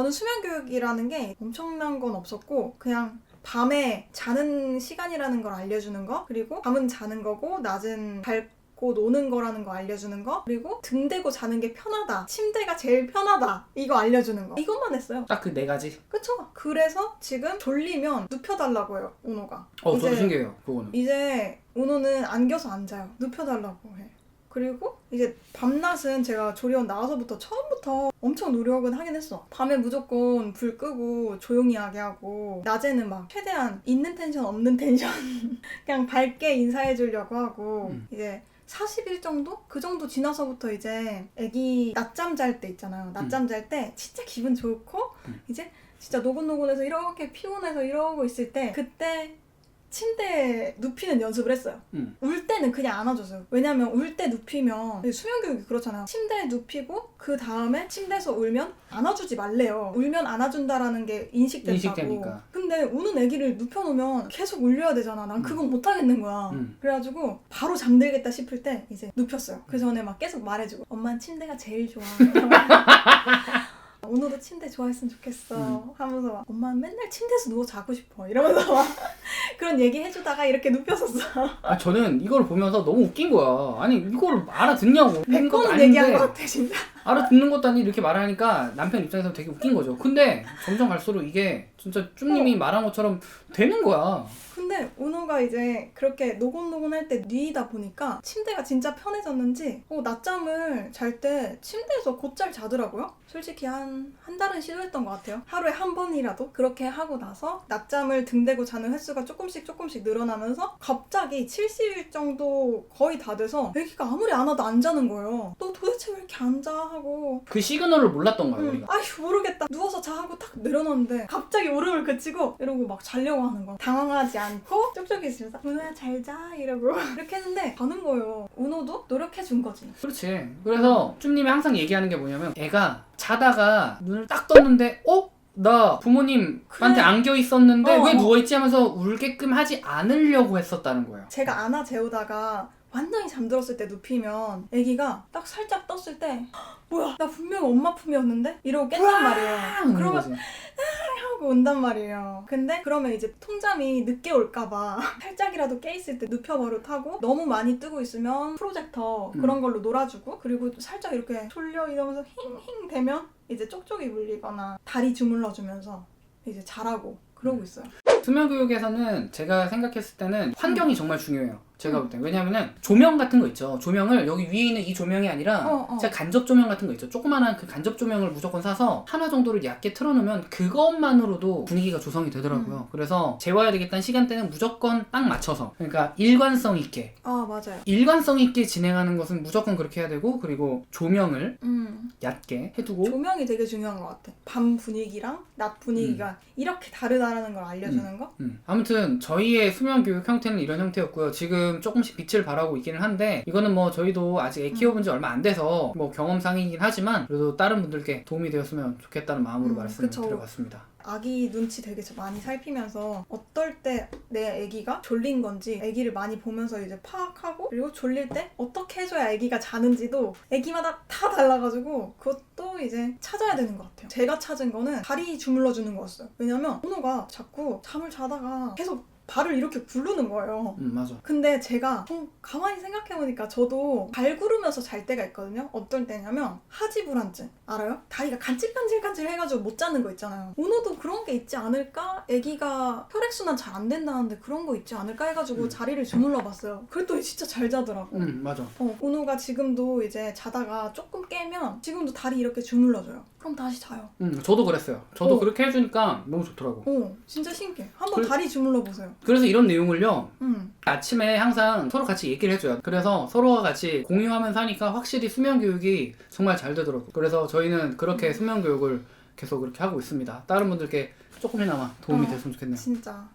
저는 수면 교육이라는 게 엄청난 건 없었고 그냥 밤에 자는 시간이라는 걸 알려주는 거 그리고 밤은 자는 거고 낮은 밟고 노는 거라는 거 알려주는 거 그리고 등 대고 자는 게 편하다 침대가 제일 편하다 이거 알려주는 거 이것만 했어요 딱 그 네 가지. 그쵸 그래서 지금 졸리면 눕혀달라고 해요 오노가 어, 저도 이제- 신기해요. 그거는. 이제 오노는 안겨서 앉아요. 눕혀달라고 해. 그리고 이제 밤낮은 제가 조리원 나와서부터 처음부터 엄청 노력은 하긴 했어. 밤에 무조건 불 끄고 조용히 하게 하고 낮에는 막 최대한 있는 텐션 없는 텐션 그냥 밝게 인사해 주려고 하고 음. 이제 40일 정도? 그 정도 지나서부터 이제 애기 낮잠 잘 때 있잖아요. 낮잠 잘 때 진짜 기분 좋고 음. 이제 진짜 노곤노곤해서 이렇게 피곤해서 이러고 있을 때 그때 침대에 눕히는 연습을 했어요. 음. 울 때는 그냥 안아줬어요. 왜냐면 울 때 눕히면 수면 교육이 그렇잖아요. 침대에 눕히고 그 다음에 침대에서 울면 안아주지 말래요. 울면 안아준다라는 게 인식된다고. 인식되니까. 근데 우는 아기를 눕혀놓으면 계속 울려야 되잖아. 난 그건 못 하겠는 거야. 음. 그래가지고 바로 잠들겠다 싶을 때 이제 눕혔어요. 그 전에 막 계속 말해주고 엄마는 침대가 제일 좋아. 오늘도 침대 좋아했으면 좋겠어 음. 하면서 막 엄마는 맨날 침대에서 누워 자고 싶어 이러면서 막 그런 얘기 해주다가 이렇게 눕혔었어 아, 저는 이걸 보면서 너무 웃긴 거야. 아니, 이걸 알아듣냐고. 100번은 얘기한. 것 같아 진짜 알아듣는 것도 아니 이렇게 말하니까 남편 입장에서 되게 웃긴 거죠. 근데 점점 갈수록 이게 진짜 쭈님이 말한 것처럼 되는 거야. 근데 은호가 이제 그렇게 노곤노곤 할 때 뉘이다 보니까 침대가 진짜 편해졌는지 어, 낮잠을 잘 때 침대에서 곧잘 자더라고요. 솔직히 한, 한 달은 시도했던 것 같아요. 하루에 한 번이라도 그렇게 하고 나서 낮잠을 등대고 자는 횟수가 조금씩 조금씩 늘어나면서 갑자기 70일 정도 거의 다 돼서 애기가 아무리 안 와도 안 자는 거예요. 너 도대체 왜 이렇게 안 자? 하고 그 시그널을 몰랐던 거야 응. 우리가. 아휴 모르겠다 누워서 자 하고 탁 내려놨는데 갑자기 울음을 그치고 이러고 막 자려고 하는 거야 당황하지 않고 쪽쪽이 있으면서 은호야 잘 자 이러고 이렇게 했는데 자는 거예요 은호도 노력해 준 거지 그렇지. 그래서 쭈님이 항상 얘기하는 게 뭐냐면 애가 자다가 눈을 딱 떴는데 어? 나 부모님한테 그래. 안겨 있었는데 어, 왜 어. 누워 있지 하면서 울게끔 하지 않으려고 했었다는 거예요. 제가 안아 재우다가 완전히 잠들었을 때 눕히면 아기가 딱 살짝 떴을 때 "헉, 뭐야 나 분명 엄마 품이었는데 이러고 깬단 말이에요 그러면 거지. 하고 온단 말이에요. 근데 그러면 이제 통잠이 늦게 올까봐 살짝이라도 깨있을 때 눕혀버릇하고 너무 많이 뜨고 있으면 프로젝터 음. 그런 걸로 놀아주고 그리고 살짝 이렇게 졸려 이러면서 힝힝 되면 이제 쪽쪽이 물리거나 다리 주물러주면서 이제 자라고 그러고 음. 있어요. 수면 교육에서는 제가 생각했을 때는 환경이 정말 중요해요. 제가 음. 볼 때. 왜냐면은 조명 같은 거 있죠. 조명을 여기 위에 있는 이 조명이 아니라 어, 어. 제가 간접 조명 같은 거 있죠. 조그만한 그 간접 조명을 무조건 사서 하나 정도를 얕게 틀어놓으면 그것만으로도 분위기가 조성이 음. 되더라고요. 그래서 재워야 되겠다는 시간대는 무조건 딱 맞춰서 그러니까 일관성 있게 아 맞아요. 일관성 있게 진행하는 것은 무조건 그렇게 해야 되고 그리고 조명을 음. 얕게 해두고 조명이 되게 중요한 것 같아. 밤 분위기랑 낮 분위기가 이렇게 다르다라는 걸 알려주는 거. 음. 아무튼 저희의 수면 교육 형태는 이런 형태였고요. 지금 조금씩 빛을 발하고 있기는 한데 이거는 뭐 저희도 아직 애 키워본 지 얼마 안 돼서 뭐 경험상이긴 하지만 그래도 다른 분들께 도움이 되었으면 좋겠다는 마음으로 음, 말씀을 그쵸. 드려봤습니다. 아기 눈치 되게 저 많이 살피면서 어떨 때 내 아기가 졸린 건지 아기를 많이 보면서 이제 파악하고 그리고 졸릴 때 어떻게 해줘야 아기가 자는지도 아기마다 다 달라가지고 그것도 이제 찾아야 되는 것 같아요. 제가 찾은 거는 다리 주물러 주는 거였어요. 왜냐면 은호가 자꾸 잠을 자다가 계속 발을 이렇게 굴르는 거예요. 음 맞아. 근데 제가 좀 가만히 생각해보니까 저도 발 구르면서 잘 때가 있거든요. 어떤 때냐면 하지 불안증 알아요? 다리가 간질간질간질 해가지고 못 자는 거 있잖아요. 오늘도 그런 게 있지 않을까? 아기가 혈액순환 잘 안 된다는데 그런 거 있지 않을까 해가지고 음. 자리를 주물러봤어요. 그랬더니 진짜 잘 자더라고. 음 맞아. 어, 은호가 지금도 이제 자다가 조금 깨면 지금도 다리 이렇게 주물러줘요. 그럼 다시 자요. 음 저도 그랬어요. 저도 어. 그렇게 해주니까 너무 좋더라고. 어, 진짜 신기해. 한번 그- 다리 주물러 보세요. 그래서 이런 내용을요 음. 아침에 항상 서로 같이 얘기를 해줘요. 그래서 서로가 같이 공유하면서 하니까 확실히 수면 교육이 정말 잘 되더라고 요. 그래서 저희는 그렇게 수면 교육을 계속 그렇게 하고 있습니다. 다른 분들께 조금이나마 도움이 어. 됐으면 좋겠네요. 진짜